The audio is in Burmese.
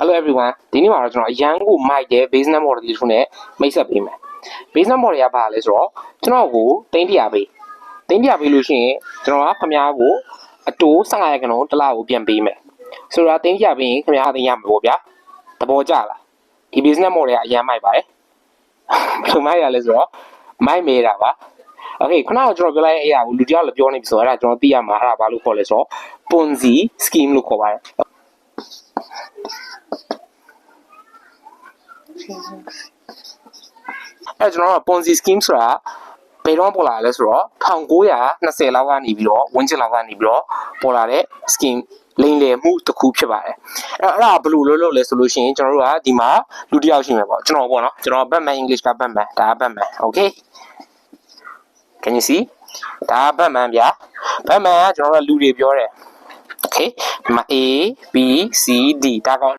Hello everyone ဒီနေ့မှာတော့ကျွန်တော်အရန်ကိုမိုက်တဲ့ business model တစ်ခုနဲ့မိတ်ဆက်ပေးမယ် business model ကဘာလဲဆိုတော့ကျွန်တော်ကိုတိန်းတရာပေးတိန်းတရာပေးလို့ရှိရင်ကျွန်တော်ကခမားကိုအတိုး15ရက်ခဏတစ်လကိုပြန်ပေးမယ်ဆိုတော့တိန်းတရာပေးရင်ခမားအသိရမှာပေါ့ဗျာသဘောကျလားဒီ business model ကအရန်မိုက်ပါတယ်ဘယ်လိုမိုက်ရလဲဆိုတော့မိုက်မေးတာပါ โอเคခုနကကျွန်တော်ပြောလိုက်တဲ့အရာကိုလူတယောက်လည်းပြောနေပြီဆိုတော့အဲ့ဒါကျွန်တော်သိရမှာအဲ့ဒါဘာလို့ခေါ်လဲဆိုတော့ Ponzi scheme လို့ခေါ်ပါတယ် အဲ့ကျွန်တော်က Ponzi scheme ဆိုတာဘယ်တော့ပေါ်လာလဲဆိုတော့1920လောက်ကနေပြီးတော့ဝန်းကျင်လောက်ကနေပြီးတော့ပေါ်လာတဲ့ scheme လိမ်လည်မှုတစ်ခုဖြစ်ပါတယ်အဲ့အဲ့ဒါဘယ်လိုလုပ်လို့လဲဆိုလို့ရှိရင်ကျွန်တော်တို့ကဒီမှာလူတစ်ယောက်ရှိမယ်ပေါ့ကျွန်တော်ပေါ့နော်ကျွန်တော် Batman English က Batman ဒါက Batman okay Can you see ဒါက Batman ဗျာ Batman ကကျွန်တော်တို့လူတွေပြောတယ် Okay ဒီမှာ A B C D ဒါကောင်